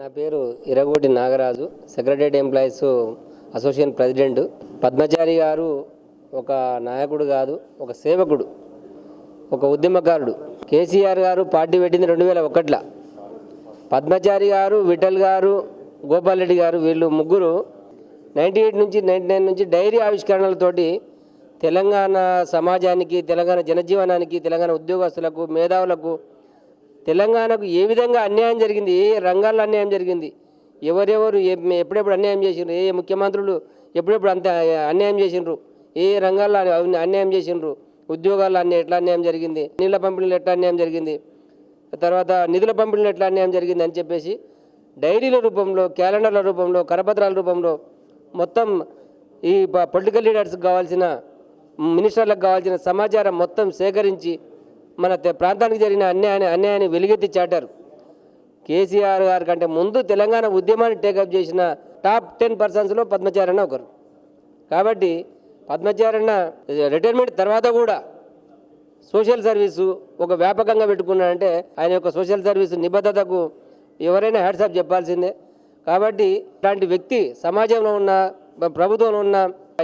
నా పేరు Iragoti Nagaraju. Secretary employees association president Padmachari గారు ఒక నాయకుడు కాదు ఒక సేవకుడు ఒక ఉద్యమకారుడు. కేసీఆర్ గారు పార్టీ పెట్టింది రెండు వేల ఒకటిలో. పద్మచారి గారు విఠల్ గారు గోపాల్ రెడ్డి గారు వీళ్ళు ముగ్గురు నైంటీ ఎయిట్ నుంచి నైంటీ నైన్ నుంచి డైరీ ఆవిష్కరణలతోటి తెలంగాణ సమాజానికి తెలంగాణ జనజీవనానికి తెలంగాణ ఉద్యోగస్తులకు మేధావులకు తెలంగాణకు ఏ విధంగా అన్యాయం జరిగింది ఏ రంగాల్లో అన్యాయం జరిగింది ఎవరెవరు ఎప్పుడెప్పుడు అన్యాయం చేసిండ్రు ఏ ముఖ్యమంత్రులు ఎప్పుడెప్పుడు అంత అన్యాయం చేసిండ్రు ఏ రంగాల్లో అన్యాయం చేసిండ్రు ఉద్యోగాల్లో అన్ని ఎట్లా అన్యాయం జరిగింది నీళ్ళ పంపిణీలు ఎట్లా అన్యాయం జరిగింది తర్వాత నిధుల పంపిణీలు ఎట్లా అన్యాయం జరిగింది అని చెప్పేసి డైరీల రూపంలో క్యాలెండర్ల రూపంలో కరపత్రాల రూపంలో మొత్తం ఈ పొలిటికల్ లీడర్స్కి కావాల్సిన మినిస్టర్లకు కావాల్సిన సమాచారం మొత్తం సేకరించి మన ప్రాంతానికి జరిగిన అన్యాయాన్ని అన్యాయాన్ని వెలుగెత్తి చాటారు. కేసీఆర్ గారి కంటే ముందు తెలంగాణ ఉద్యమాన్ని టేకప్ చేసిన టాప్ టెన్ పర్సన్స్లో పద్మచారణ ఒకరు. కాబట్టి పద్మచారణ రిటైర్మెంట్ తర్వాత కూడా సోషల్ సర్వీసు ఒక వ్యాపకంగా పెట్టుకున్నాడంటే ఆయన యొక్క సోషల్ సర్వీస్ నిబద్ధతకు ఎవరైనా హ్యాట్సాప్ చెప్పాల్సిందే. కాబట్టి ఇలాంటి వ్యక్తి సమాజంలో ఉన్న ప్రభుత్వంలో ఉన్న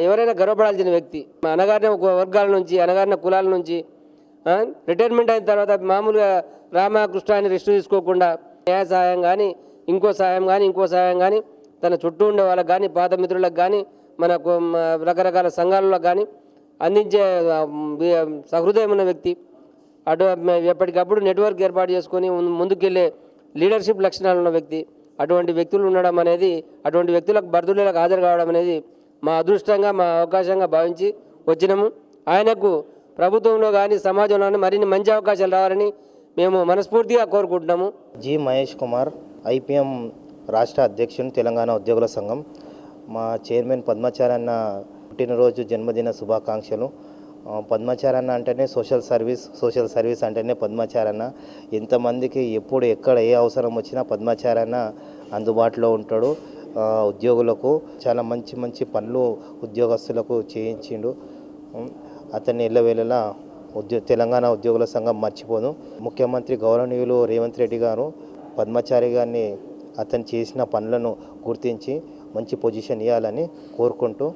ఎవరైనా గర్వపడాల్సిన వ్యక్తి మా అనగారిన ఒక వర్గాల నుంచి అనగారిన కులాల నుంచి రిటైర్మెంట్ అయిన తర్వాత మామూలుగా రామకృష్ణ అని రెస్ట్ తీసుకోకుండా న్యాయ సహాయం కానీ ఇంకో సహాయం కానీ ఇంకో సహాయం కానీ తన చుట్టూ ఉండే వాళ్ళకి కానీ పాత మిత్రులకు కానీ మనకు రకరకాల సంఘాలలో కానీ అందించే ఆ, సహృదయం ఉన్న వ్యక్తి. అటు ఎప్పటికప్పుడు నెట్వర్క్ ఏర్పాటు చేసుకొని ముందుకెళ్ళే లీడర్షిప్ లక్షణాలు ఉన్న వ్యక్తి. అటువంటి వ్యక్తులు ఉండడం అనేది అటువంటి వ్యక్తులకు బర్దులకు హాజరు కావడం అనేది మా అదృష్టంగా మా అవకాశంగా భావించి వచ్చినాము. ఆయనకు ప్రభుత్వంలో కానీ సమాజంలో కానీ మరిన్ని మంచి అవకాశాలు రావాలని మేము మనస్ఫూర్తిగా కోరుకుంటున్నాము. జి మహేష్ కుమార్ ఐపీఎం రాష్ట్ర అధ్యక్షుని తెలంగాణ ఉద్యోగుల సంఘం. మా చైర్మన్ పద్మచారన్న పుట్టినరోజు జన్మదిన శుభాకాంక్షలు. ఆ, పద్మచారన్న అంటేనే సోషల్ సర్వీస్ సోషల్ సర్వీస్ అంటేనే పద్మచారన్న. ఎంతమందికి ఎప్పుడు ఎక్కడ ఏ అవసరం వచ్చినా పద్మచారన్న అందుబాటులో ఉంటాడు. ఉద్యోగులకు చాలా మంచి మంచి పనులు ఉద్యోగస్తులకు చేయించిండు. అతన్ని ఎల్లవేళలా ఉద్యో తెలంగాణ ఉద్యోగుల సంఘం మర్చిపోదు ముఖ్యమంత్రి గౌరవనీయులు రేవంత్ రెడ్డి గారు పద్మచారి గారిని అతను చేసిన పనులను గుర్తించి మంచి పొజిషన్ ఇవ్వాలని కోరుకుంటూ